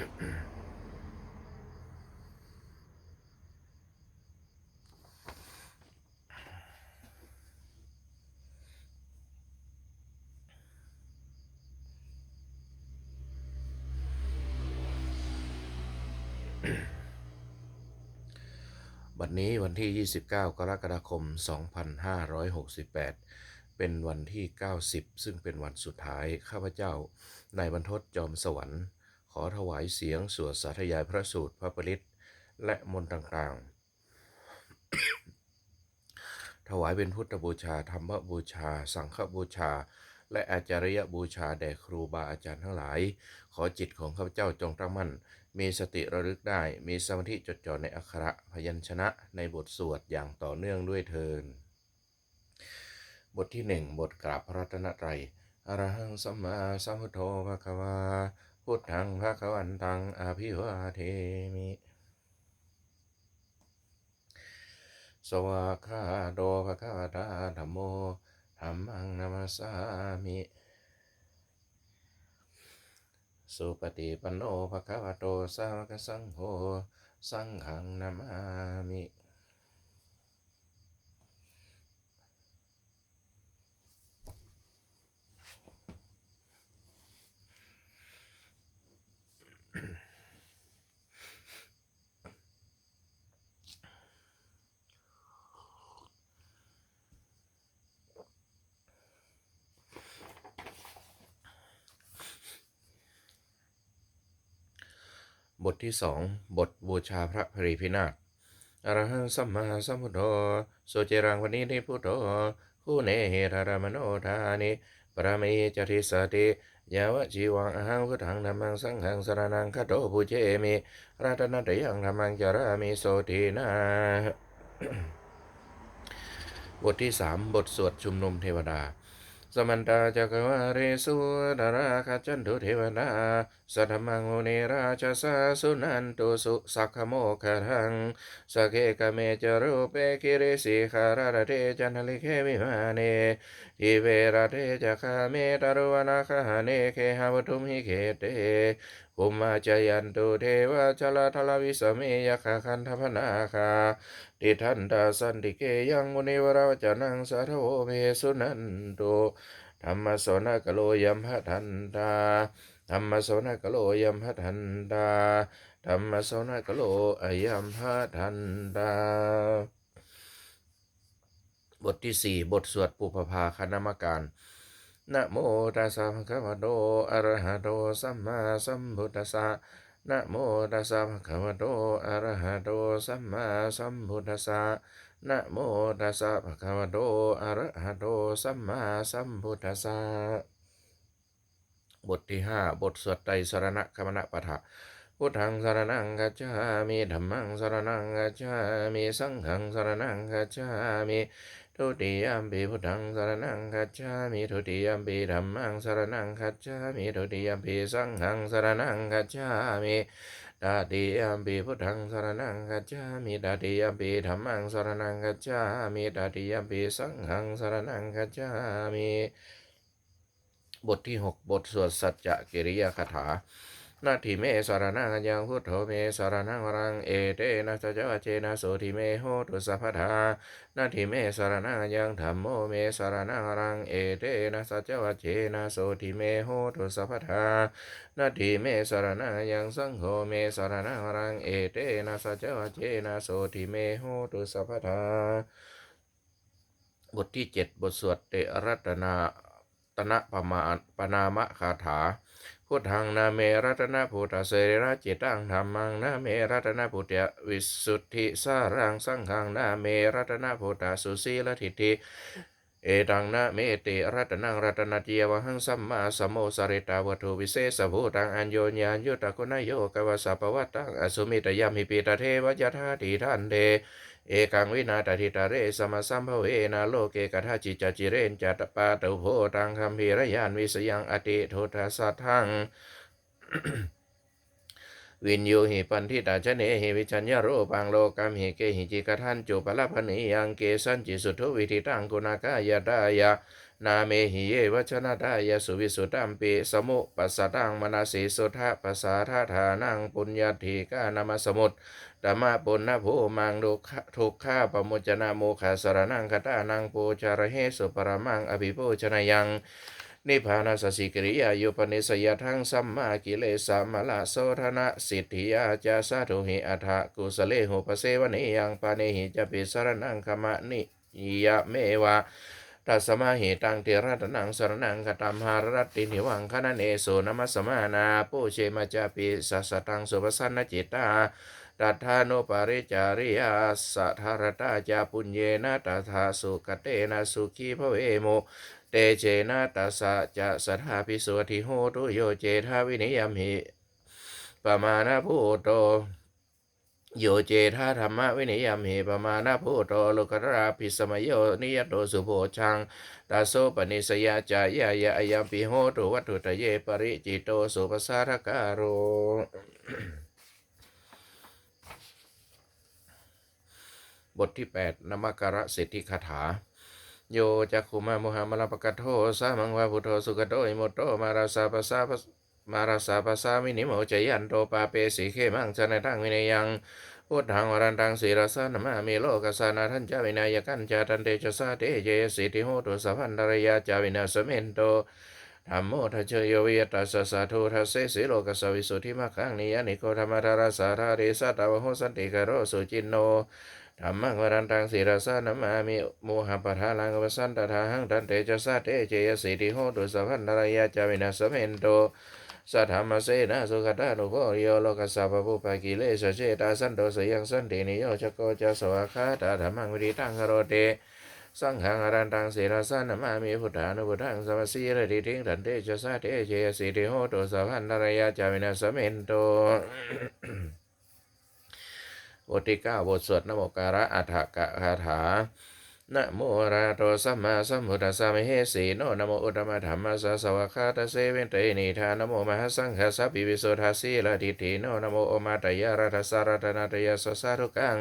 บัดนี้วันที่ 29 กรกฎาคม 2568 เป็นวันที่ 90 ซึ่งเป็นวันสุดท้าย ข้าพเจ้า นายบรรทดจอมสวรรค์ ขอถวายเสียงสวดสาธยายพระสูตรพระปริตและมนต์ต่างๆ ถวายเป็นพุทธบูชาธรรมบูชา สังฆบูชา และอาจารยบูชาแด่ครูบาอาจารย์ทั้งหลาย ขอจิตของข้าพเจ้าจงตั้งมั่น มีสติระลึกได้ มีสมาธิจดจ่อในอักขระพยัญชนะในบทสวดอย่างต่อเนื่องด้วยเทินบทที่หนึ่งบทกราบพระรัตนตรัยอรหังสัมมาสัมพุทโธภะคะวา พุทธังภะควันตังอภิวาเทมิ สวากาโตภะคะวตาธัมโมธัมมังนามสสามิ สุปฏิปันโนภะคะวะโตสาวกสังโฆ สังฆังนามามิ บทที่สองบทบูชาพระพรีพินาศอรหังสัมมาสัมพุทโธโสเจรังวันนี้นิพุทโธคู่เนเหรารามโนทานิปรามจริสติยาวจีวังอหังพุทธังธรรมังสังฆังสรนังคโตปุเจมิรัตนัตยังธรรมังจารามิโสตินาบทที่สามบทสวดชุมนุมเทวดา สมันตาจักวาริสุดาราคจันทุเทวนาสัทมังมุนีราชสาสุนันตุสุสักขโมคขังสเกกเมจรูปเปกิริสิคาราเทจันทลิเควิมาเนทิเวราเทจักาเมตารุวนาคาเนเคหาวุทุมหิเกเต ภุมมาจยันตุเทวะชลทลวิสเมยคาคันธพนาคาติทันตาสันติเกยังมุนิวราวจนังสารโวเมสุนันตุธรรมสนกโลยัมหทันตาธรรมสนกโลยัมหทันตาธรรมสนกโลอยัมหทันตาบทที่สี่บทสวดปุพพาคณมการ นะโมตัสสะภะคะวะโต อะระหะโต สัมมาสัมพุทธัสสะนะโมตัสสะภะคะวะโต อะระหะโต สัมมาสัมพุทธัสสะนะโมตัสสะภะคะวะโต อะระหะโต สัมมาสัมพุทธัสสะบทที่ห้าบทสวดไตรสรณะคมณะปะทะพุทธังสรณังกัจฉามิธัมมังสรณังกัจฉามิ สังฆังสรณังกัจฉามิ ทุติยมปีพุทธังสรณังกัจฉามิทุติยมปีธัมมังสรณังกัจฉามิทุติยมปีสังฆังสรณังกัจฉามิตาติยมปีพุทธังสรณังกัจฉามิตาติยมปีธัมมังสรณังกัจฉามิตาติยมปีสังฆังสรณังกัจฉามิบทที่หกบทสวดสัจจะกิริยาคาถา นาทิเมสารนังยังพุทโธเมสารนังรังเอเตนะสัจวเจนะโสทิเมโหตุสัพพทานาทิเมสารนังยังธรรมโมเมสารนังรังเอเตนะสัจวเจนะโสทิเมโหตุสัพพทานาทิเมสารนังยังสังโฆเมสารนังรังเอเตนะสัจวเจนะโสทิเมโหตุสัพพทาบทที่เจ็ดบทสวดเตรัตนาตนะปมาปนามะคาถา พุทธังนาเมรัตนพุทธเสระจิตังธรรมังนาเมรัตนพุทธวิสุทธิสารังสังฆังนาเมรัตนพุทธสุสีลทิฏฐิเอตังนะเมติรัตนังรัตนเจียวหังสัมมาสัมโมสริตาวัตถุวิเศษภูตังอัญโยญาณยุตตะกุณโยกวสสะปวัตตังอสุมิตยามิปิตเทวยทาติทันเด เอกังวินาตทิตาเรสมสัมภเวนาโลเกกทาจิจจิเรนจัตปาตุโพตังคัมภีรยานวิสยังอติโททัสัทังวินยูหิปันทิตาชเนหิวิชัญญาโรปังโลกัมหิเกหิจิกทันจุปละพนิยังเกสันจิสุทธวิธิตังกุณากายดายะ นาเมหิเยวชนะทายสุวิสุตัมปิสมุปัสสตังมนาสีสุทธะปัสสาทาทานังปุญญาธิกานามาสมุตธรรมะปุณณภูมังดุทุกข้าปมุจนาโมคาสรนังคตานังปูจารเหสุปรมังอภิปูชนายังนิพพานาสสิกริยายุปนิสยทังสัมมากิเลสามละโสธนะสิทธิยาจาสาธุหิอัฏฐกุสเลหุปเสวนิยังปานิหิจะปิสารนังขมะนิยะเมวะ ตัสมาหิตังเทระตนังสรนังกตัมหารตตินิวังคณะเนโสนมัสมานาปูเชมาจาปิสัสสตังสุปสันนจิตตาตัทธานุปริจาริยาสัทธารตาจาปุญเยนะตัทาสุกเตนะสุขีภเวโมเตเจนะตัสสะจะสัทธาภิสวทิโหตุโยเจทาวินิยมหิปมาณพูโต โยเจทาธรรมวินิยมเหิปมาณพูโตโลกราภิสมโยนิยตโตสุโภชังตาโสปนิสยาจายายะอยัมปิโหตุวัตถุตเยปริจิโตสุปสารการโรบทที่ 8นมักการะเศรษฐิคาถา โยจักขุมามุหามลปะกะโทสามังวาพุทโธสุกโตอิโมโตมาราสาปสาปะ มาราสาปะสามินิโมจยันโตปาเปสีเขมังชนะทังวินยังพุทธังวรันตังสีรสานามามิโลกัสสานาทันจาวินายกันจาตันเตจสาเตเจสิทิโหตุสัพพันตรยาจาวินาสเมนโตธรรมโมทัจเจโยวิยตัสสะสาธุทัสเสสิโลกัสสวิสุทธิมัคคังนิยานิโกธรรมทาราสาราเรสัตาวโหสันติกโรสุจินโนธรรมังวรันตังสีรสานามามิโมหะปะทาลังวสันตถาหังตันเตจสาเตเจยสิทิโหตุสัพพันตรยาจาวินาสเมนโต สัทธรรมเสนาสุขตานุโพโยโลกัสสะปะปุปะกิเลสเจตาสันโตสยังสันตินิโยชโกจะสวะคาตาธรรมังวิริตังคโรเตสังฆังอรันตังเสรสานมามิพุทธานุพุทธังสมัสสีระดิทิงตันเตจะสาเตเจยสิทิโหตุสัพพันตรยาจาวินาสเมนโตบทที่เก้าบทสวดนโมการะอัฏฐกะคาถา นะโมระหะโตสัมมาสัมพุทธัสสะมเหสีโนนะโมอุตตมะธรรมะสสวะคาตะเสเวนเตนิทานะโมมหาสังฆสัพพิวิโสทัสสีละทิฏฐิโนนะโมโอมาตยารัตสารัตนาตยาสสาธุกัง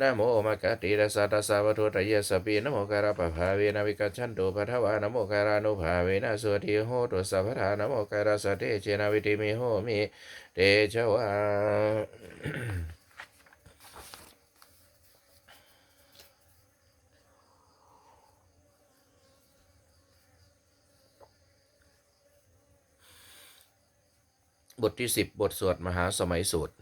นะโมมะกะติระสาตสาวะโทตยะสปีนะโมการะปะภาเวนะวิกัจฉันตุปะทวานะโมการานุภาเวนะสวติโหตุสัพพทานะโมการะสะเตเจนะวิติมิโหมิเตชวา ทที่สิบบทสวดมหาสมัยสูตร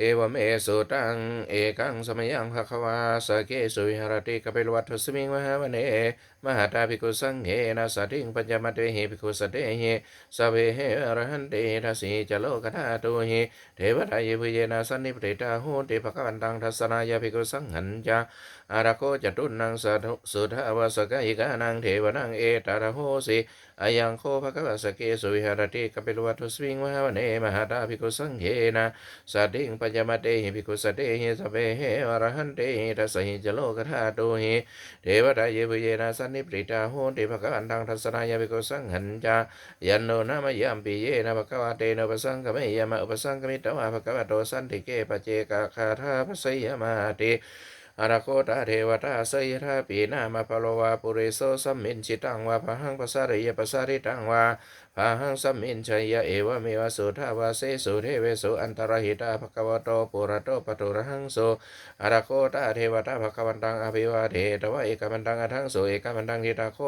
เอวเมสุตัง เอกังสมัยังภควาสเกสุวิหรติกปิลวัตถสมิงมหาวเนมหาตาภิกขุสังเฆนะสัติงปัญญมัตเวหิภิกขุสเตหิสเวเหอรหันเตทัสสิจโลกธาตุหิเทวทายพุเยนะสันนิปติตาหูติภควันตังทัสสนายาภิกขุสังหันจา อาราโคจตุนังสัทสุทาวสกายกานังเทวนังเอตาระโหสิอายังโคภควสเกสุวิหารติกปิลวัตถสมิงมหาวเนมหาตาภิกขุสังเฆนะสัติงปัญญมัตเวหิภิกขุสเตหิสเวเหอรหันติทัสสิจโลกธาตุหิเทวตาเยปุเยนะสันนิปริตาโหติภะคะวันตังทัสนายาภิกขุสังหันจายันโนนามยัมปิเยนะภะคะวะเตนะปสังกเมยะมะอุปสังกมิตวะภะคะวโตสันติเกปะเจกะคาถาภะสยมาติ อาราโคตาเทวตาสยทาปีนามาพะโลวาปุริโสสัมมินชิตังวาพหังปัสาริยปัสาริตังวา พะหังสัมมินชัยยะเอวะเมวะสุทาวาเสสุเทเวสุอันตรหิตาภะคะวะโตปุระโตปะตุระหังโสอาราโคตาเทวตาภควันตังอภิวาเทตวะเอกมันตังอทังโสเอกมันตังทิตาโค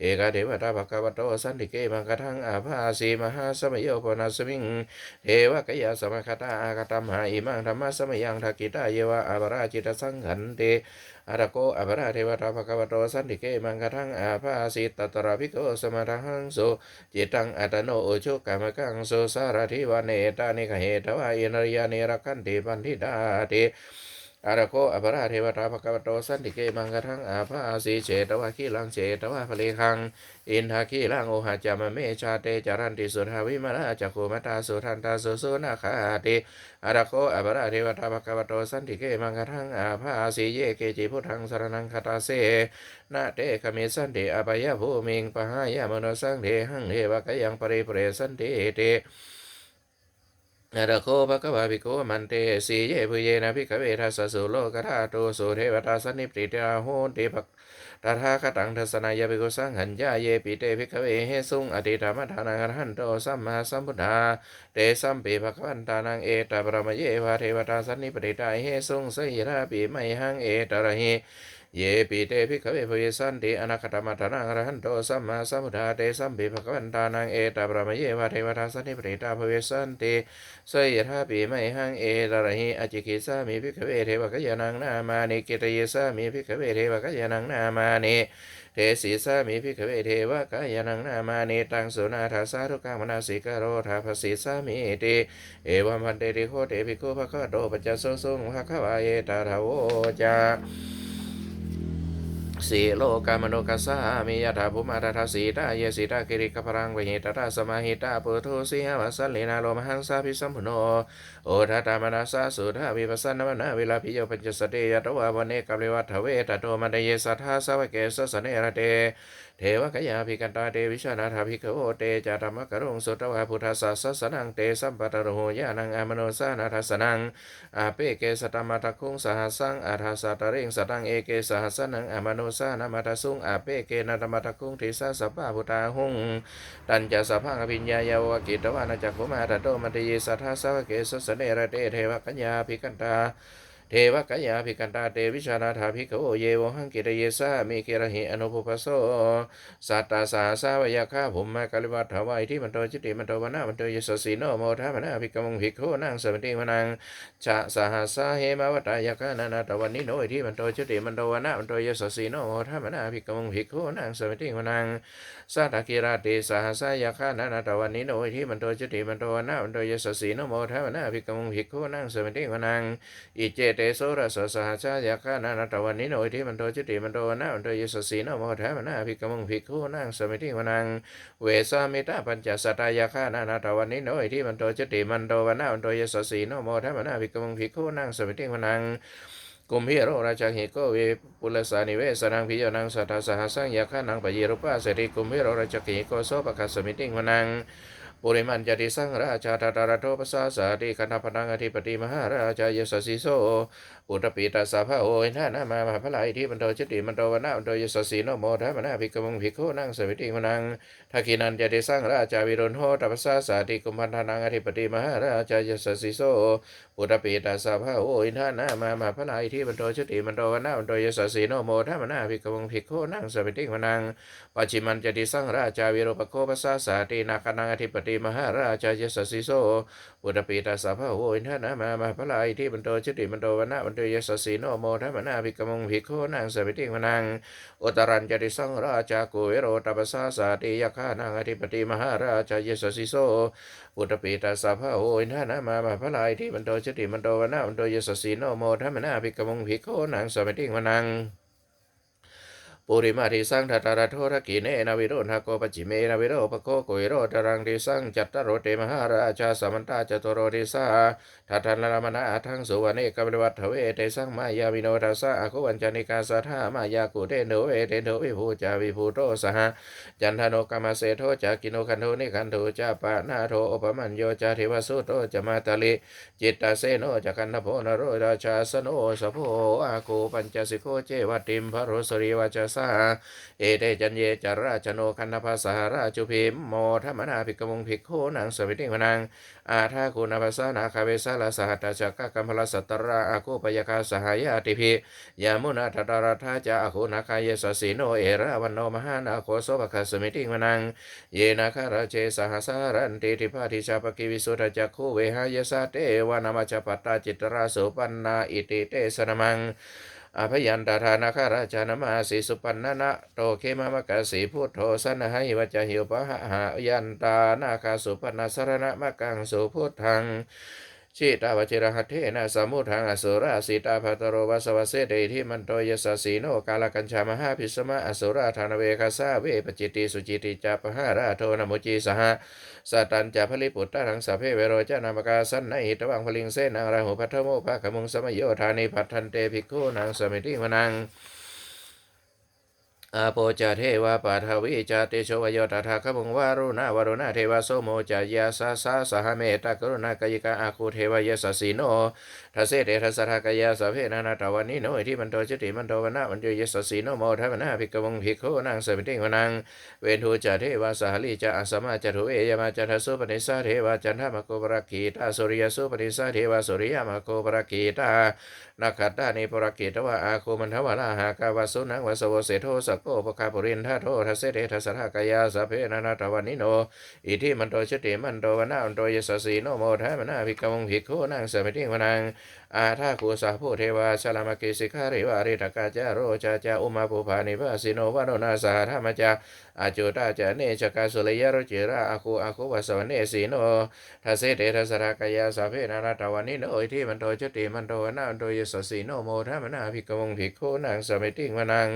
เอกเทวตาภควโตสันติเกมังกทังอาภาสีมหาสมโยปนัสมิงเทวกยาสมคตาอากตัมหาอิมังธรรมะสมยังทักิตาเยวะอาบราจิตสังขันเต อาระโกอาบราเทวตาภควโตสันติเกมังกทังอาภาสิตตระภิกโกสมทังโสจิตังอัตโนโอชุกามกังโสสารทิวเนตานิกเหตวะอินริยานิรักขันติปันทิดาติ อาราโคอภราเทวตาภควโตสันติเกมังกะทังอาภาสีเจตวะขีลังเจตวะพเลคัง อินทาคีลังโอหะจามะเมชาเตจารันติสุทาวิมาราจักโคมตาสุทันตาสุสุนาคาติอาราโคอภราเทวตาภควโตสันติเกมังกะทังอาภาสีเยเกจิพุทธังสรนังคาตาเสนาเตคเมสันติอภยภูมิงปหายามโนสังเทหังเทวะกยังปริเปรสันติเต นาดโคภะคะวะภิกขมันเตสีเยปุเยนะภิกขเวทัสสุโลกธาตุสุเทวตาสนนิปติตาโหติภะตถาคตังทัสนายภิกขสังหัญญาเยปิเตภิกขเวเหสุงอติธรรมทานังหันโตสัมมาสัมพุทธาเตสัมปีภะคะวันตานังเอตปรมเยวาเทวตาสันนิปติตาเหสุงสยิราปิไมหังเอตระหิ เยปิเตภิกขเวภเวสันติอนาคตมัตนังอรหันโตสัมมาสัมพุทธาเตสัมปิภะควันตานังเอตปรมเยวาเทวตาสันนิปติตาภเวสันติสยทาปิไมหังเอตระหิอจิกิสามิภิกขเวเทวกยานังนามานิกิตเยสามิภิกขเวเทวกยานังนามานิเทสีสามิภิกขเวเทวกยานังนามานิตังสุนาทาสาทุกามนาสิกโรธาภสีสามิติเอวัมพันเตติโคเตภิกขุภะคะโตปัจจโสสุงภะคะวะเยตาทาโวจา สีโลกามโนกัสสามิยถาภูมาตถาสีตาเยสีตากิริกพรังเวหิตตาสมาหิตาปุถุสีหวัสสลีนาโลมหังสาพิสัมพุโนโอทัตตามนาสาสุทาวิปัสสนามนาวิลาพิโยปัญจสติยตวาวเนกัมเลวัฏเวตโตมันเดเยสัทธาสวะเกสสเนระเต เทวกยาภิกันตาเตวิชานาถาภิกขโวเตจาธรรมกรงสุตวาพุทธสสะสนังเตสัมปตะโรโหยานังอามโนสานาทัสนังอาเปเกสตมะตะคุงสหัสังอาทาสตะเริงสตังเอเกสหัสนังอามโนสานามาตะสุงอาเปเกนัตมะตะคุงทิสาสัพพะพุทธาหุงตัญจะสัพพังอภิญญายาวกิตวานาจักขุมาตะโตมันตเยสัทธาสวะเกสสเนระเตเทวกยาภิกันตา เทวกยาภิกันตาเตวิชานาถาภิกขโวเยวหังกิรเยสามิเกระหิอนุภุปโสสัตตาสาสาวยาคาภุมมากาลิวัฏถวายที่มันโตจิติมันโตวนามันโตยสสีโนโมทามนาภิกขมงภิกขุนางสมติมนังชะสหัสาเหมาวตายาคานานาตวันนิโนที่มันโตจิติมันโตวนามันโตยสสีโนโมทามนาภิกขมงภิกขุนางสมติมนังสัตตกิราติสหัสายาคานานาตวันนิโนที่มันโตจิติมันโตวนามันโตยสสีโนโมทามนาภิกขมงภิกขุนางสมติมนังอิเจตโสรสสหชายาคานานาตวันนิโนที่มันโตจิติมันโตวนามันโตยสสีนโมทามนาภิกขมงภิกขุนางสมิติมนังเวสามิตาปัญจสตายาคานานาตวันนิโนอิทิมันโตจติมันโตวันนามันโตยสสีนโมทัมนาภิกขมังภิกขุนังสมิติวนังกุมพิโรราชาหิโกเวปุลสานิเวสนังพิยนังสัทธาสหัสังยาคานังปเยรุปาเสริกุมพิโรราชาหิโกโสปะคัสสมิติวนัง ปุริมันจติสังราชาตตาระโทปสาสาติคณพนังอธิปติมหาราชายสสิโสปุตปีตาสาภาโอยนานามามาพลายที่มันโตจิติมันโตวันนามันโตยสสีโนโมทัมนาภิกขมังภิกขุนังสมิติวนังทักขินันจะได้สร้างราชาวิรุณโหตัปสาสาติกุมพันธานังอธิปติมหาราชายสสิโสปุตปีตาสาภาโอยนานามามาพลายที่มันโตจิติมันโตวันนามันโตยสสีโนโมทัมนาภิกขมังภิกขุนังสมิติวนังปัจฉิมันจะได้สร้างราชาวิรุปโคปสสาสาตินาคนังอธิปติมหาราชายสสิโสปุตปีตาสาภาโอยนานามามาพลายที่มันโตจิติมันโตวนานโตยสสีโนโมทัมนาภิกขมงภิกขุนังสมิติมนังอุตรันจะดิสังราชากุเวโรตัปสสาสาติยคานังอธิปติมหาราชายสสิโสอุตปิตาสาภาโอินานามามาพลายที่มันโตชติมันโตวนามันโตยสสีโนโมทัมนาภิกขมงภิกขุนังสมิติมนัง ปุริมาทิสังทัตตาระโทรกีเนนาวิโรธาโกปจิเมนาวิโรปโคโกวิโรตรังทิสังจัตตโรเตมหาราชาสมันตาจตุโรทิสาทัทันลามนาทังสุวรรณเกบริวัตเวเตสังมายาวิโนทัสสะอคุวันจานิกาสัทธามายากุเตโนเวเตโนวิภูจาวิภูโตสหจันทโนกรรมเสโทจากิโนคันโทนิคันโทจาปะนาโทอปมัญโยจาเทวสุโตจมาตาลิจิตตาเสโนจักันนโพนโรราชาสโนสโพอาคูปัญจสิโคเจวติมพระโรสรีวาจาสาเอเตจันเยจาราชโนคันนภาสหราจุพิมโมธรรมนาภิกขมงภิกขุนังสวิติวนังอาทาคุณภาสานาคาเวสาลาสหัตตจักกะกัมพลสัตตราอาคูปยคาสหายาติภิยามุนาตตาราธาจาอาคูนาคายสสีโนเอราวันโนมหานาโคโสภคสมิติวนังเยนาคาราเจสหสารันติทิพาทิชาปกิวิสุทธจักขุเวหายสาเตวานามาจปัตตาจิตราสุปันนาอิติเตสนมัง อภยันตาธานาคาราชานมาสีสุปันนะนะโตเคมามะกะสีพุทโธสนะหิวัจหิวปะหะหายันตานาคาสุปันนาสรณะมะกังสุพุทธัง ชิตาวจิรหัตเทนะสมุทังอสุราสีตาภัตโรวัสวเสเดทิมันโตยสสีโนกาลกัญชามหาพิสมะอสุราธานเวคาสาเวปจิตติสุจิติจาปหาราโทนมุจีสหสัตันจาภลิปุตตะทังสพเพเวโรจานามกาสันนหิตวังพลิงเสนาราหุพัทโมภะขมุงสมโยธานิพัทันเตภิกขุนางสมิติวนัง อาโปจาเทวาปาทวิจาเตโชวโยตถาคมุงวารุณาวารุณาเทวาโสโมจายาสาสาสหเมตากรุณากายกาอาคูเทวายสสีโนทัสเสเดทัสสะทากายาสเพนานาตวันนิโนอิทิมันโตจติมันโตวันนามันโยยสสีโนโมทัมนาภิกวงภิกขุนางเสมิติงวนังเวนทูจาเทวาสหลีจาอัสมาจตุเอยมาจันทสุปนิสาเทวาจันทมโกปรกีตาสุริยสุปนิสาเทวาสุริยมโกปรกีตานาคัตตานิปรกีตวะอาคูมันทวาลาหากาวาสุนังวสวเสโทสโกปคาปุรินทาโททัสเสเดทัสสะทากายาสเพนานาตวันนิโนอิทิมันโตจติมันโตวันนามันโตยสสีโนโมทัมนาภิกวงภิกขุนางเสมิติงวนังอาทาคูสาภูเทวาชลามกิสิการิวาริตกาจาโรจาจาอุมาภูพานิวาสิโนวาโนนาสหธรรมจาอาจุตาจาเนจกาสุริยโรจิราอาคูอาคูวาสวเนสีโนทัสเสเดทัสรากายาสาเพนาราตวันนิโนอิที่มันโตจติมันโตวนามันโตยสสีโนโมทัมนาภิกวงภิกขุนางสมิติงวนัง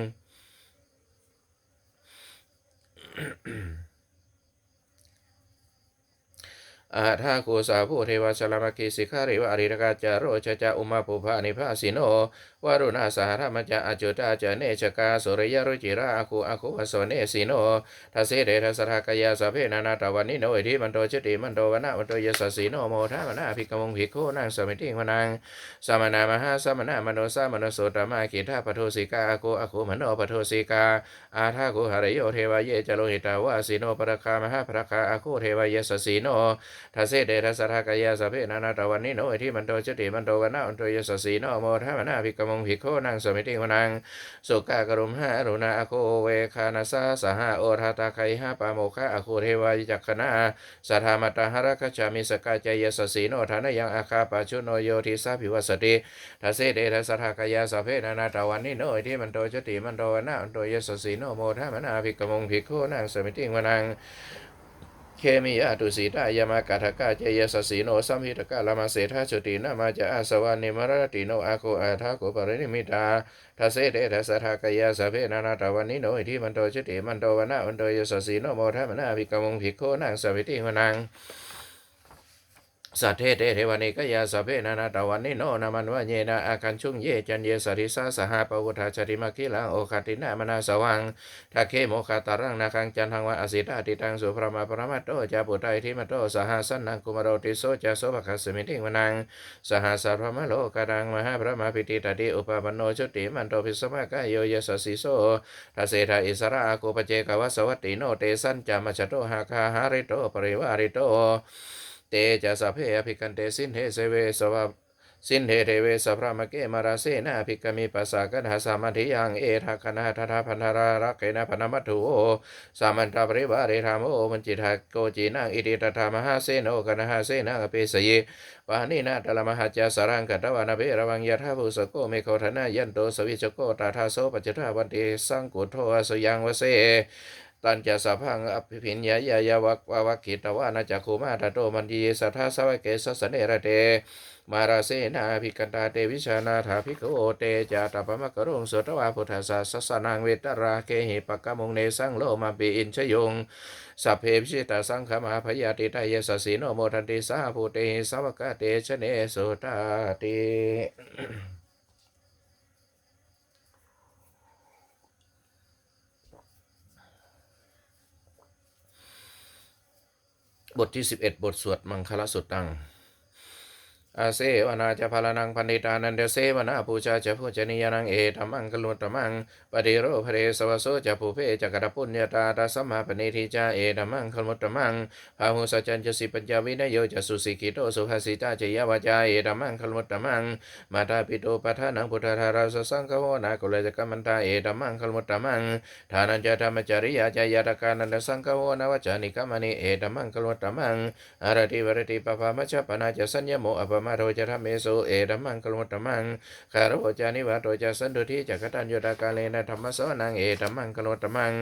อาทาโกสาภูเทวาชลามกิสิการิวาริรกาจาโรจจาอุมาปุภานิภาสิโนวารุณาสหธรรมจาอจุตาจเนชกาสุริยรุจิราอาคูอาคูวสเนสิโนทัสเสเดทัสทากายาสเพนานาตวันนิโนอิทิมันโตจติมันโตวนามันโตยสสีโนโมทามนาภิกมงภิกขุนางสมิติวนังสมนามหาสมนามโนสามโนโสตมากิทาปโทสิกาอาคูอาคูมโนปโทสิกา อาทาโกหริโยเทวายเจโลหิตาวาสิโนปรคามหาปรคาอาคูเทวายสสีโนทัสเสเดทัสทากายาสพเพนานาตวันนิโนอิทิมันโตจติมันโตวนนามันโตยสสีโนโมทามนาภิกมงภิกขุนางสมิติงวนังสุกากรุมหาอรุณาอโคเวคานาสาสหาโอทาตาไคหาปาโมคะอคูเทวายจักขณาสัทธามัตาหรคจามิสกาจายสสีโนทานยังอาคาปาชุโนโยทิสาภิวัสติทัสเสเดทัสทากายาสพเพนานาตวันนิโนอิทิมันโตจติมันโตวนนามันโตยสสีโนโมทามนาภิกมงภิกขุนางสมิติงวนัง เคมีอาตุสีตายามากาทกาเจยสสีโนสัมหิตกาลามาเสทาจุตินามาจะอาสวานิมรติโนอาโคอาทาโกปรินิมิตาทัสเสเดทัสทากายาสเพนานาตวันนิโนอิทิมันโตชิติมันโตวนาอันโตยสสีโนโมทามนาภิกมงภิกโคนางสวิติมนัง สัทเทเตเทวานิกยาสพเพนานาตวันนิโนนามันวะเยนาอาคันชุงเยจันเยสริสาสหาปวุธาจริมาคิลังโอคตินามนาสวังทักเคโมคาตารังนาคังจันทังวะอสิตาติตังสุพระมาประมัตโตจาปุตไตทิมโตสหสันนังกุมารติโสจาโสภคัสสมิติวนังสหสัพพมโลกาดังมหาพระมาพิติตติอุปปันโนจุติมันโตภิสมะกายโยยสสิโสทัสเสทาอิสระอากุปเจกวสวัตติโนเตสันจามชโตหาคาหาริโตปริวาริโต จะสัพเพอภิกันเตสินเทเสเวสวะสินเทเทเวสัพพะมเกมาราเสนาภิกขมิปัสสะกันหาสามัธิยังเอทาคณาทาทาพันธารารักเกนะพนมัตถุสามันตาปริวาเรธามโอมันจิตาโกจีนังอิติตถามหาเสโนกันหาเสนาอเปสเยปานินาตละมหาจาสารังกัตวานาเบระวังยะทาภูสโกเมโคทนายันโตสวิจโกตาทาโสปัจจทาวันติสังกุโทอสยังวเส ตันจะสะพังอภิพิญญายายาวักวาวักขิตวานาจักขุมาตโตมันดีสัทธาสวเกสสเนระเตมาราเสนาภิกันตาเตวิชานาถาภิกขโอเตจาตปมะกรุงสุตวาพุทธาสสสนังเวตราเกหิปะกะมงเนสังโลมาปีอินชยงสัพเพพิชิตาสังขมาพยาติตายสสีโนโมทันติสาภูเตหิสวกะเตชเนสุตาติ บทที่ 11 บทสวดมังคลสุตตัง อาเซวนาจะพาลนังพันธิตานันเดเสวนาปูชาจะพูจนิยานังเอธรรมังกลุตมังปฏิโรภเรสวโสจะภูเพจักรปุญญาตาตาสัมมาปณิทิจาเอธรรมังกลุตมังพาหุสัจจันจะสิปัญญาวินโยจะสุสิกิโตสุภาสิตาจะยวาจาเอธรรมังกลุตมังมาตาปิโตปัฏฐานังพุทธาราสสังฆโวนากุเลจกรรมันตาเอธรรมังกลุตมังฐานันจะธรรมจริยาจายาตกานันสังฆโวนาวจานิกามณีเอธรรมังกลุตมังอารติวรติปภามัชฌปนาจะสัญญโมอปมาโรจะธรรมเมโสเอธัมมังกลมตมังคารโรจานิวาโตจะสันตุทิจักตัญยุตากาเลนะธรรมโสนังเอธัมมังกลมตมัง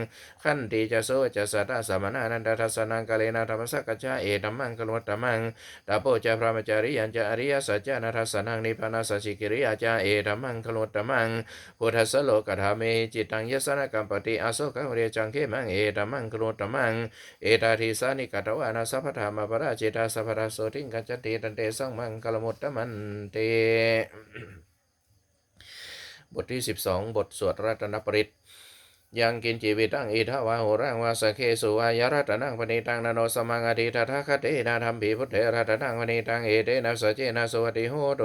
ขันติจะโสจะสัตตสมนานันตทัสสนังกาเลนะธรรมสักกจาเอธัมมังกลมตมังตาโปจะพระมจาริยันจะอริยสัจจานัทสนังนิพพานาสสิกิริยาจาเอธัมมังกลมตมังพุทธสโลกธรรมเมจิตังยสนกัมปติอโศกังเรจังเขมังเอธัมมังกลมตมังเอตาทิสานิกัตวานาสัพพธรรมปราจิตาสัพพะโสติงกัจจติตันเตสังมังกลมุตตมันเตบทที่ 12 บทสวดรัตนปริตยังกินจีวิตังอิทาวาโหรังวาสเคสุวายรัตนังปณิตังนโนสมังอดีตถาคเตนะธรรมปีพุทธรัตนังปณิตังเอเตนะสเจนะสวัสดิโหโต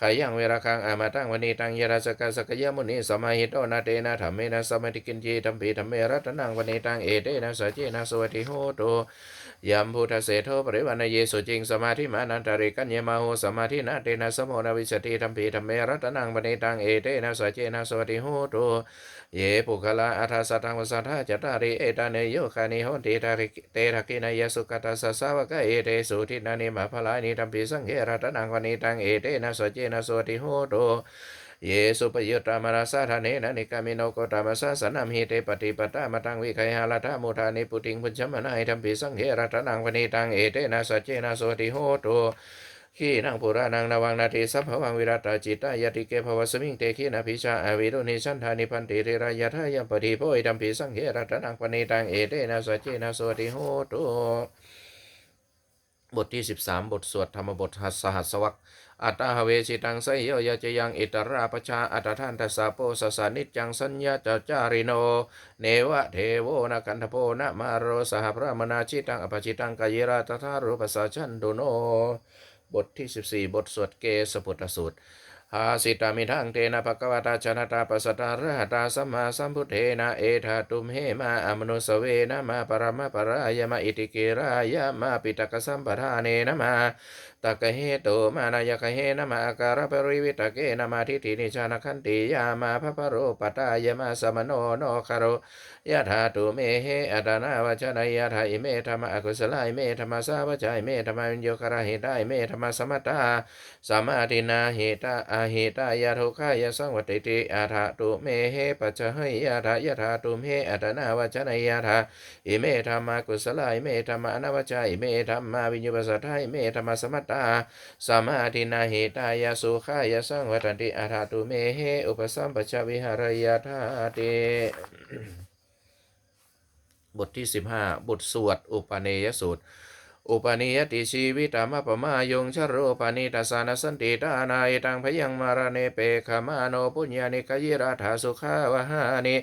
ขยังเวรคังอามาตังปณิตังยราสกสกยมุนีสมัยหิโตนาเตนะธรรมเมนะสมัติกินจีธรรมปีธรรมเมรัตนังปณิตังเอเตนะสเจนะสวัสดิโหโต ยัมพุทธเสโทปริวันเยสุจิงสมาธิมานันตริกัญญมาโหสมาธินาเตนะสมโนวิสติธรรมปีธรรมเมรัตนังปณิตังเอเตนะสเจนะสวัสดิโหโตเยปุคลาอัฏฐสัตังวสัทธาจตาริเอตาเนโยคานิโหติตาริเตระกินายสุกตัสสะสาวกเอเตสุทินานิมาภลานิตัมปิสังเกรัตนังวนิตังเอเตนะสเจนะสวติโหโต เยสุปยุตตามราสาธาเนนะนิกามิโนโกตามสาสนัมหิเตปฏิปตามาตังวิไคหาลทามุทานิปุติงพุญชมนาอิตัมปิสังเกรัตนังวนิตังเอเตนะสเจนะสวติโหโตขีนังปุรานังนวังนาทีสัพพวังวิรัตจิตายติเกภวสมิงเตขีนาภิชาอวิรุณิชันธานิพันติเรรายะทายปฏิโพยดัมปิสังเขรัตนังปณิตังเอเตนะสวเจนะสวติโหตุบทที่ 13 บทสวดธรรมบทหัสหัสวรรค อัตตาหเวชิตังไสยโยยะจยังอิตราปชาอัตถานทัสสะโปสสานิจังสัญญาจจาริโน เนวะเทโวนะกันทโพนะมาโรสหพระมนาชิตังอปชิตังกายราตถารูปสสะชันดุโน บทที่ 14 บทสวดเกสปุตสูตรหาสิตามิทังเตนะภะควตาชนะตาปัสตาระหตาสัมมาสัมพุทเทนะเอธาตุมเหมาอมนุสเวนะมาปรมะปรายมะอิติเกรายมาปิตกสัมปทาเนนะมา ตะกะเหโตมานายกะเหนะมาอาการปริวิตะเกนะมาทิฏฐินิชานคันติยามาพะพะโรปตายมาสมโนโนคารโยะถาตุเมเหอัตนาวจนายะถาอิเมธรรมอกุศลายเมธรรมสาวจายเมธรรมวิญโยคาราเหตายเมธรรมสมตาสมาตินาเหตาอาเหตายะทุขายะสังวติติอาถาตุเมเหปัจจหยะถายะถาตุเมอัตนาวจนายะถาอิเมธรรมกุศลายเมธรรมอนาวจายเมธรรมวิญโยปัสสะทายเมธรรมสมตตาสมาธินาเหตายาสุขายาสังวตันติอาธาตุเมเหอุปสัมปชวิหารยาธาติบทที่ 15 บทสวด อุปเนยสูตร อุปนิยติชีวิตามะปมายงชโรปนิตาสานสันติตานายตังพยังมารเนเปขมาโนปุญญานิกยิราธาสุขาวหานิ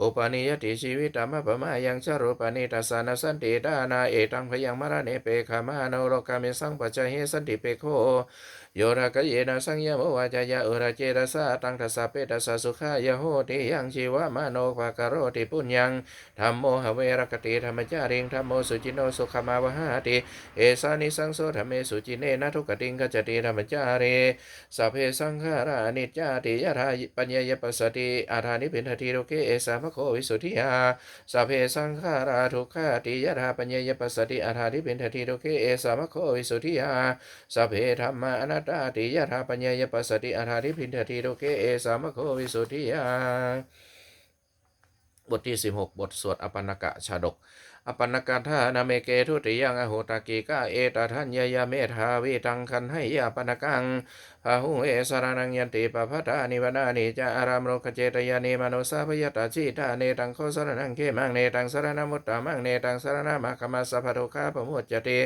อุปนิยติชีวิตามะปมายังชโรปนิตาสานสันติตานายตังพยังมารเนเปขมาโนโลกามิสังปัจจเหสันติเปโค โยระกะเยนะสังยมวาจายะอุระเจระสาตังทัสสะเปตัสสะสุขายะโหติยังชีวะมโนภากโรติปุญญังธัมโมหเวรกติธรรมจาริงธัมโมสุจินโนสุขมาวหาติเอสานิสังโสธรรมเมสุจินเนนะทุกติงกัจติธรรมจาเรสัพเพสังขารานิจจาติยะธาปัญญยปัสสติอาธานิปินทติโลเกเอสามะโควิสุทธิยาสัพเพสังขาราทุกขาติยะธาปัญญยปัสสติอาธานิปินทติโลเกเอสามะโควิสุทธิยาสัพเพธรรมาอนัตตาติยะถาปัญญายปัสสติอาหาริพินทติโลเกเอสามโควิสุทธิยาบทที่ 16 บทสวดอปันกะชาดก อปันกะทานาเมเกทุติยังอโหตากีกาเอตทัญญยาเมธาวิตังคันให้ยาปนกังพาหุเอสารนังยันติปพัทานิวนานิจาอารามโรคเจตยานิมโนสาพยตาจิตาเนตังโคสรนังเขมังเนตังสารนมุตตามังเนตังสารนามาคมาสัพพะโทคาปมุจจติ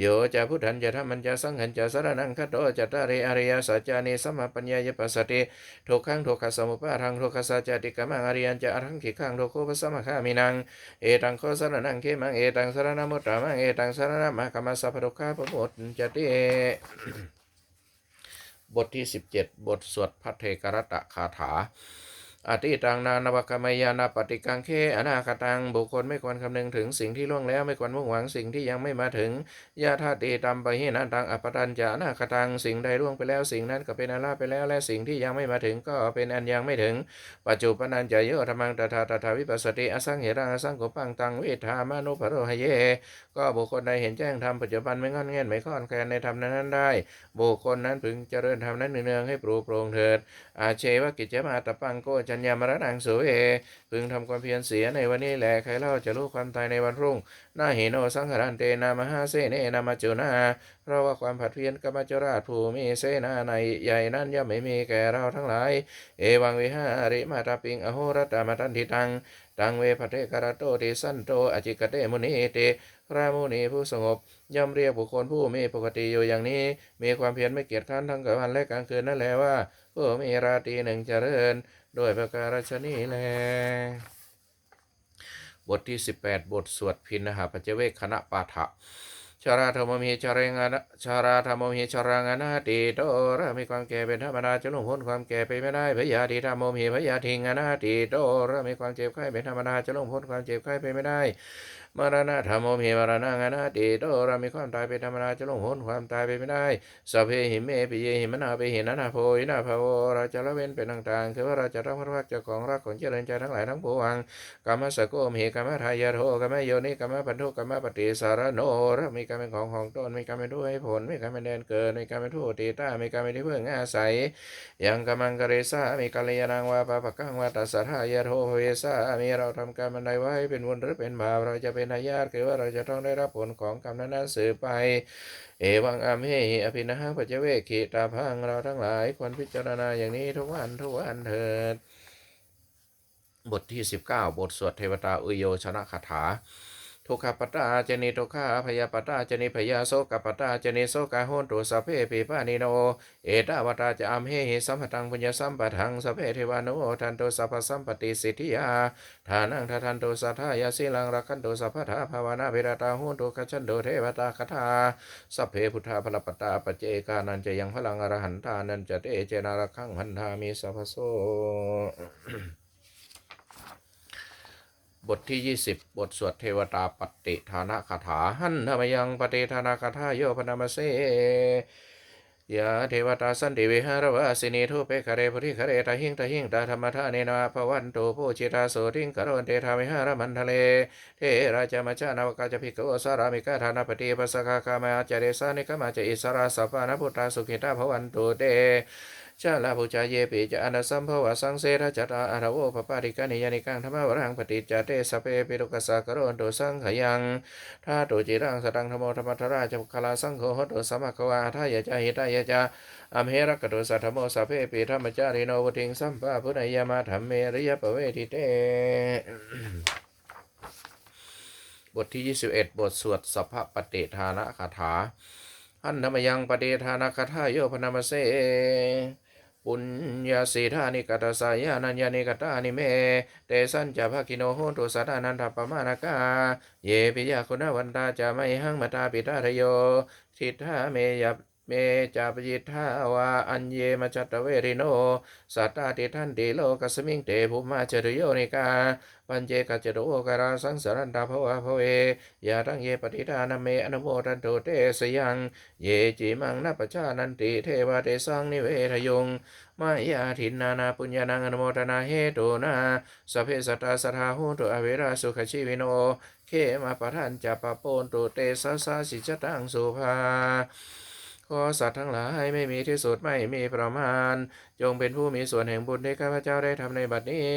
โยจะพุทธันจะธรรมันจะสังหันจะสารนังคโตจะตาริอริยสัจจานิสัมมาปัญญายปัสสติทุกขังทุกขสมุปาทังทุกขสัจติกมังอริยันจะอรังขิขังทุกโคปสัมมาคามินังเอตังโคสารนังเขมังเอตังสารนมุตตามังเอตังสารนามามาสัพพะทุกขาปมุจจติบทที่ 17 บทสวดพัทเทกรตะคาถา อติตังนานวกมยานาปฏิกังเคอนาคตังบุคคลไม่ควรคำนึงถึงสิ่งที่ล่วงแล้วไม่ควรมุ่งหวังสิ่งที่ยังไม่มาถึงยาธาติตัมปะหินันตังอปตัญจานาคตังสิ่งใดล่วงไปแล้วสิ่งนั้นก็เป็นอาลาภไปแล้วและสิ่งที่ยังไม่มาถึงก็เป็นอันยังไม่ถึง ปัจจุปนันจะโยธรรมังตถาตถาวิปัสสติอสังเหรังอสังกุปังตังเวทามานุปโรหเย ก็บุคคลใดเห็นแจ้งธรรมปัจจุบันไม่งอนเงียนไม่คลอนแคลนในธรรมนั้นได้ บุคคลนั้นพึงเจริญธรรมนั้นเนืองให้ปรูโปรงเถิดอาเชวกิจมาตปังโกจัญญามรณังสุเอพึงทำความเพียรเสียในวันนี้แหละใครเล่าจะรู้ความตายในวันรุ่งนาหิโนสังหารันเตนามหาเสเนนามาจุนาเพราะว่าความผัดเพี้ยนกบมัจราชผู้มีเสนาในใหญ่นั้นย่อมไม่มีแก่เราทั้งหลาย เอวังวิหาริมาตาปิงอโหรัตตมาตันทิตังตังเวพเทกรโตติสันโตอจิกเตมุนีเตพระมุนีผู้สงบย่อมเรียกบุคคลผู้มีปกติอยู่อย่างนี้ มีความเพียรไม่เกียจคร้านทั้งกลางวันและกลางคืนนั่นแหละว่าผู้มีราตรีหนึ่งเจริญ ด้วยประการชนีแลบทที่ 18 บทสวดพินหาปัจเจเวคคณะปาฐะชาราธรรมมีชาเรงานชาราธรรมมีชารางานาติโตระมีความแก่เป็นธรรมดาจะลงพ้นความแก่ไปไม่ได้พยาธิธรรมมีพยาธิงานาติโตระมีความเจ็บไข้เป็นธรรมดาจะลงพ้นความเจ็บไข้ไปไม่ได้ มรณะธรรมโมีมรณะงานาติโตเรามีความตายเป็นธรรมดาจะลงพ้นความตายไปไม่ได้สเพหิเมปิเยหิมนาปิหินนาโพหินาภโวเราจะละเว้นเป็นต่างๆ คือว่าเราจะต้องพัดพักจาของรักของเจริญใจทั้งหลายทั้งปวงกรรมสโกมหิกรรมทายาโทกรรมโยนิกรรมปันทุกรรมปฏิสารโนเรามีกรรมเป็นของของตนมีกรรมเป็นทุกข์ให้ผลมีกรรมเป็นแดนเกิดมีกรรมเป็นทุกข์ตีต้ามีกรรมเป็นที่พึ่งอาศัยยังกำมังกเรสามีกัลยาณังวาปะปะกังวาตัสสะทายาโทเวสามีเราทำกรรมอันใดไว้เป็นบุญหรือเป็นบาปเราจะเป็นทาญาตคือว่าเราจะต้องได้รับผลของกรรมนั้นๆสืบไป เอวังอามเฮหิอภินะหังปัจเจเวกิตาพังเราทั้งหลายควรพิจารณาอย่างนี้ทุกวันทุกวันเถิด บทที่ 19 บทสวดเทวตาอุโยชนะคาถา ทุกขปตาเจนิทุกขาพยาปตาเจนิพยาโสกปตาเจนิโสกาโหนตุสเพปีปานิโน เอตาวตาจะอัมเฮหิสัมปตังปุญญสัมปทังสเพเทวานุทันโตสัพสัมปติสิทธิยาทานังททันโตสัทธายาสิลังรักขันโตสัพพทาภาวนาเวรตาโหนตุขจันโตเทวตาคทาสัพเพพุทธาพลปตาปเจกานันจะยังพลังอรหันตานันจะเตเจนารักขังพันธามีสัพโส ทที่ 20 บทสวดเทวตาปฏิทานะคาถาหันธรรมยังปฏิทานคาถาโยพนามเสยาเทวตาสันติวิหารวาสินีทุเปคะเรพุทธิคะเรตาหิงตาหิงตาธรรมทาเนนาภวันตุผู้ชิตาโสทิงกโรนเตทามิหารมันทะเลเทราจามาจานาวกาจพิกโอสารามิกาธานาปฏิปัสสกาคามาจเรสานิกามาจอิสราสัพพานพุทธาสุขิตาภวันตุเต ชาลาภูชาเยปิจะอนัสัมภวะสังเสทจัตตาอาระโวปปาริกานิยานิกังธรรมวรังปฏิจจเตสเปปิตุกสสะกโรนโตสังขยังท่าตุจิรังสตังธรรมธรรมทราจมุคลาสังโฆหตุสมมาควาทายะจาหิตายะจาอมเหรักกตุสัทธโมสัพเพปิธรรมจาริโนวติงสัมปะพุทธยามาธรรมเมริยปเวทิเตบทที่ 21 บทสวดสัพพปฏิทานะคาถาหันธรรมยังปฏิทานาคาถาโยพนามเส ปุญญาสีธานิกัตสายานัญญานิกตานิเม เตสันจะภคิโนโหตุสัตานันทปมานากา เยปิยาคุณวันตาจะไม่หังมาตาปิตาทโยทิทาเมยับ เมจาปยิทาวาอัญเยมจัตเวริโน สัตตาติทันติโลกัสมิงเตภุมาจริโยนิกา ปัญเจกัจจโดกราสังสารันตาภวะภเวยาตังเยปฏิทานเมอนุโมทันโตเตสยัง เยจิมังนัปชานันติเทวาเตสังนิเวทยงมายาทินนานาปุญญานังอนุโมทนาเหตุนาสพเพสัตตาสทาหุตุอเวราสุขชีวิโน เขมาปะทันจะปะโปนตุเตสสสาสิจตังสุภา ขอสัตว์ทั้งหลายไม่มีที่สุดไม่มีประมาณ จงเป็นผู้มีส่วนแห่งบุญที่ข้าพเจ้าได้ทำในบัดนี้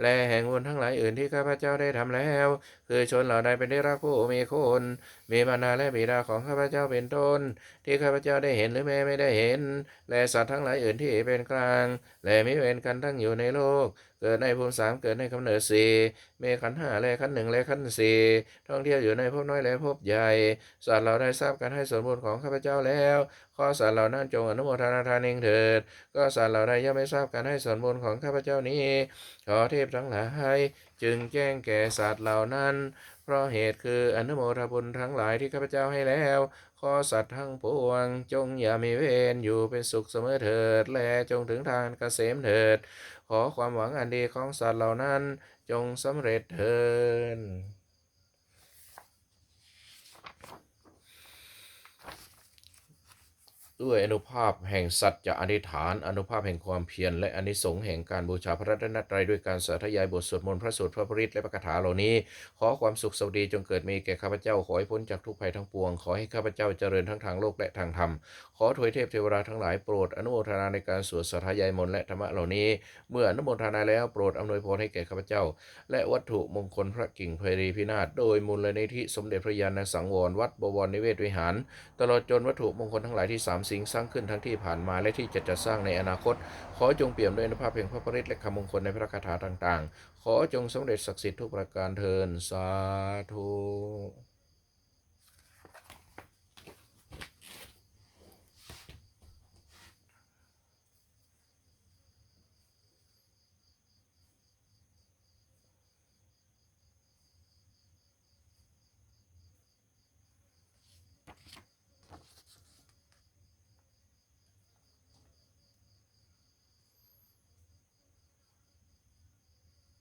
และแห่งบุญทั้งหลายอื่นที่ข้าพเจ้าได้ทำแล้ว คือชนเหล่าใดเป็นที่รักผู้มีคุณมีบารดาและบิดาของข้าพเจ้าเป็นต้น ที่ข้าพเจ้าได้เห็นหรือแม้ไม่ได้เห็น และสัตว์ทั้งหลายอื่นที่เป็นกลาง และมีเวรกันทั้งอยู่ในโลก เกิดในภูมิสามเกิดในกำเนิดสี่เมขันห้าและขันหนึ่งและขันสี่ท่องเที่ยวอยู่ในภพน้อยและภพใหญ่ สัตว์เราได้ทราบการให้ส่วนบุญของข้าพเจ้าแล้วข้อสัตว์เหล่านั้นจงอนุโมทนาทานเองเถิด ก็สัตว์เหล่าใดยังไม่ทราบการให้ส่วนบุญของข้าพเจ้านี้ ขอเทพทั้งหลายจึงแจ้งแก่สัตว์เหล่านั้น เพราะเหตุคืออนุโมทนาบุญทั้งหลายที่ข้าพเจ้าให้แล้ว ขอสัตว์ทั้งปวง จงอย่ามีเวรอยู่เป็นสุขเสมอเถิด และจงถึงทางเกษมเถิด ขอความหวังอันดีของสัตว์เหล่านั้นจงสำเร็จเถิด ด้วยอนุภาพแห่งสัจจะอธิษฐาน อนุภาพแห่งความเพียรและอนิสงส์แห่งการบูชาพระรัตนตรัยด้วยการสาธยายบทสวดมนต์พระสูตรพระปริตรและพระคาถาเหล่านี้ ขอความสุขสวัสดีจงเกิดมีแก่ข้าพเจ้าขอให้พ้นจากทุกภัยทั้งปวง ขอให้ข้าพเจ้าเจริญทั้งทางโลกและทางธรรม ขอถวยเทพเทวดาทั้งหลายโปรดอนุโมทนาในการสวดสาธยายมนต์และธรรมะเหล่านี้ เมื่ออนุโมทนาแล้วโปรดอำนวยพรให้แก่ข้าพเจ้า และวัตถุมงคลพระกิ่งเพรีพินาศโดยมูลนิธิสมเด็จพระยาณสังวรวัดบวรนิเวศวิหาร ตลอดจนวัตถุมงคลทั้งหลายที่สามสิ่งสร้างขึ้นทั้งที่ผ่านมาและที่จะจะสร้างในอนาคต ขอจงเปี่ยมด้วยอนุภาพแห่งพระปริตและคำมงคลในพระคาถาต่างๆ ขอจงสำเร็จศักดิ์สิทธิ์ทุกประการเทินสาธุ